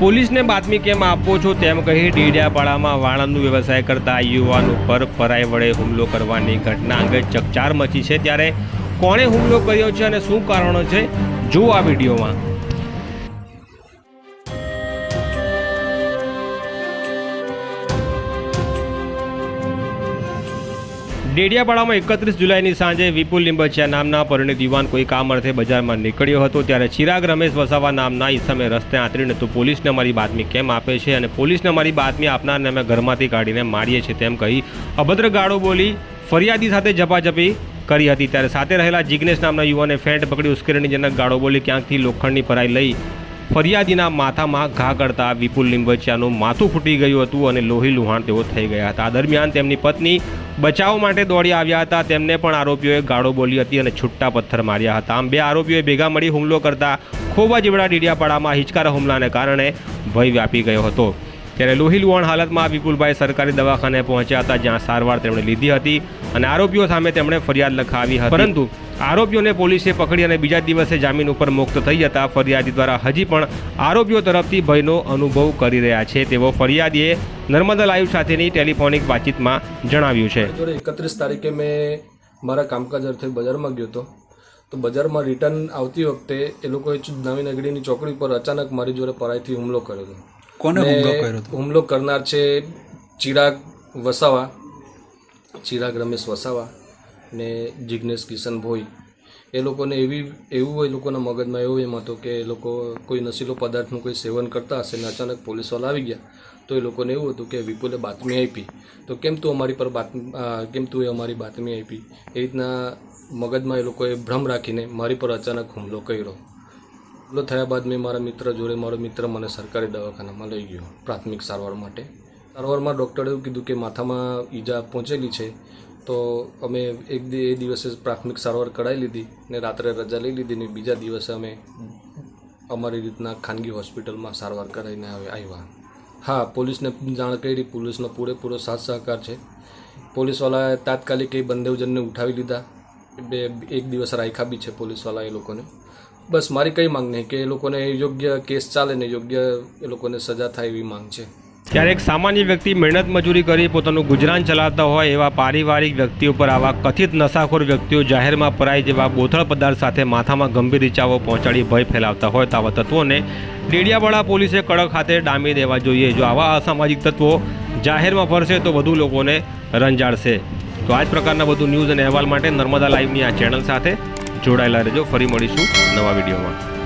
પોલીસને બાતમી કેમ આપો છો તેમ કહી ડેડિયાપાડામાં વાળંદનું વ્યવસાય કરતા યુવાન ઉપર પરાય વડે હુમલો કરવાની ઘટના અંગે ચકચાર મચી છે. ત્યારે કોણે હુમલો કર્યો છે અને શું કારણો છે? જુઓ આ વિડીયોમાં. ડેડિયાપાડામાં એકત્રીસ જુલાઈની સાંજે વિપુલ લીંબચિયા નામના પરિણિત યુવાન કોઈ કામ અર્થે બજારમાં નીકળ્યો હતો ત્યારે ચિરાગ રમેશ વસાવા નામના ઈસમે રસ્તે આંતરીને તો પોલીસને અમારી બાતમી કેમ આપે છે અને પોલીસને અમારી બાતમી આપનારને અમે ઘરમાંથી કાઢીને મારીએ છીએ તેમ કહી અભદ્ર ગાળો બોલી ફરિયાદી સાથે ઝપાઝપી કરી હતી. ત્યારે સાથે રહેલા જિગ્નેશ નામના યુવાને ફેન્ટ પકડી ઉશ્કેરણીજનક ગાળો બોલી ક્યાંકથી લોખંડની ફરાઈ લઈ ફરિયાદીના માથામાં ઘા કરતા વિપુલ લીંબચિયાનું માથું ફૂટી ગયું હતું અને લોહી લુહાણ તેઓ થઈ ગયા હતા. આ દરમિયાન તેમની પત્ની બચાવ માટે દોડી આવ્યા હતા. તેમને પણ આરોપીઓએ ગાળો બોલી હતી અને છૂટા પથ્થર માર્યા હતા. આમ બે આરોપીઓએ ભેગા મળી હુમલો કરતા ખોબા જેવડા ડીડિયાપાડામાં હિચકારા હુમલાને કારણે ભય વ્યાપી ગયો હતો. ત્યારે લોહી લુહાણ હાલતમાં વિપુલભાઈ સરકારી દવાખાને પહોંચ્યા હતા, જ્યાં સારવાર તેમણે લીધી હતી અને આરોપીઓ સામે તેમણે ફરિયાદ લખાવી હતી. પરંતુ આરોપીઓને પોલીસે પકડી અને બીજા દિવસે જામીન ઉપર મુક્ત થઈ જતા ફરિયાદી દ્વારા હજી પણ આરોપીઓ તરફથી ભયનો અનુભવ કરી રહ્યા છે. તેવો ફરિયાદીએ નર્મદા લાઈવ સાથેની ટેલિફોનિક વાતચીતમાં જણાવ્યું છે. એકત્રીસ તારીખે મેં મારા કામકાજ અર્થે બજારમાં ગયો હતો. તો બજારમાં રિટર્ન આવતી વખતે એ લોકોએ ચ- નવી નગરીની ચોકડી પર અચાનક મારી જોડે પરાઈથી હુમલો કર્યો હતો કોને હુમલો કર્યો હુમલો કરનાર છે ચિરાગ વસાવા ચિરાગ રમેશ વસાવા ને જિગ્નેશ કિશન ભોઈ. એ લોકોને એવી, એવું એ લોકોના મગજમાં એવું એમ હતું કે એ લોકો કોઈ નશીલો પદાર્થનું કોઈ સેવન કરતા હશે ને અચાનક પોલીસવાળા આવી ગયા, તો એ લોકોને એવું હતું કે વિપુલે બાતમી આપી. તો કેમ તું અમારી પર બાતમી કેમ તું એ અમારી બાતમી આપી? એ રીતના મગજમાં એ લોકોએ ભ્રમ રાખીને મારી પર અચાનક હુમલો કર્યો. હુમલો થયા બાદ મેં મારા મિત્ર જોડે, મારો મિત્ર મને સરકારી દવાખાનામાં લઈ ગયો, પ્રાથમિક સારવાર માટે. સારવારમાં ડૉક્ટરે એવું કીધું કે માથામાં ઈજા પહોંચેલી છે તો અમે એક એ દિવસે પ્રાથમિક સારવાર કરાવી લીધી ને રાત્રે રજા લઈ લીધી ને બીજા દિવસે અમે અમારી રીતના ખાનગી હોસ્પિટલમાં સારવાર કરાવીને આવે- આવ્યા. હા, પોલીસને જાણ કરી. પોલીસનો પૂરેપૂરો સાથ સહકાર છે. પોલીસવાળાએ તાત્કાલિક એ બંદેવજનને ઉઠાવી લીધા. બે એક દિવસ રાખ્યા બી છે પોલીસવાળા એ લોકોને. બસ મારી કઈ માંગ નહીં કે એ લોકોને યોગ્ય કેસ ચાલે ને યોગ્ય એ લોકોને સજા થાય એવી માંગ છે. ત્યારે એક સામાન્ય વ્યક્તિ મહેનત મજૂરી કરી પોતાનું ગુજરાન ચલાવતા હોય એવા પારિવારિક વ્યક્તિઓ પર આવા કથિત નશાખોર વ્યક્તિઓ જાહેરમાં પરાય જેવા બોથળ પદાર્થ સાથે માથામાં ગંભીર ઇજાઓ પહોંચાડી ભય ફેલાવતા હોય તેવા તત્વોને ડેડિયાવાડા પોલીસે કડક હાથે ડામી દેવા જોઈએ. જો આવા અસામાજિક તત્વો જાહેરમાં ફરશે તો વધુ લોકોને રંજાડશે. તો આ જ પ્રકારના વધુ ન્યૂઝ અને અહેવાલ માટે નર્મદા લાઈવની આ ચેનલ સાથે જોડાયેલા રહેજો. ફરી મળીશું નવા વિડીયોમાં.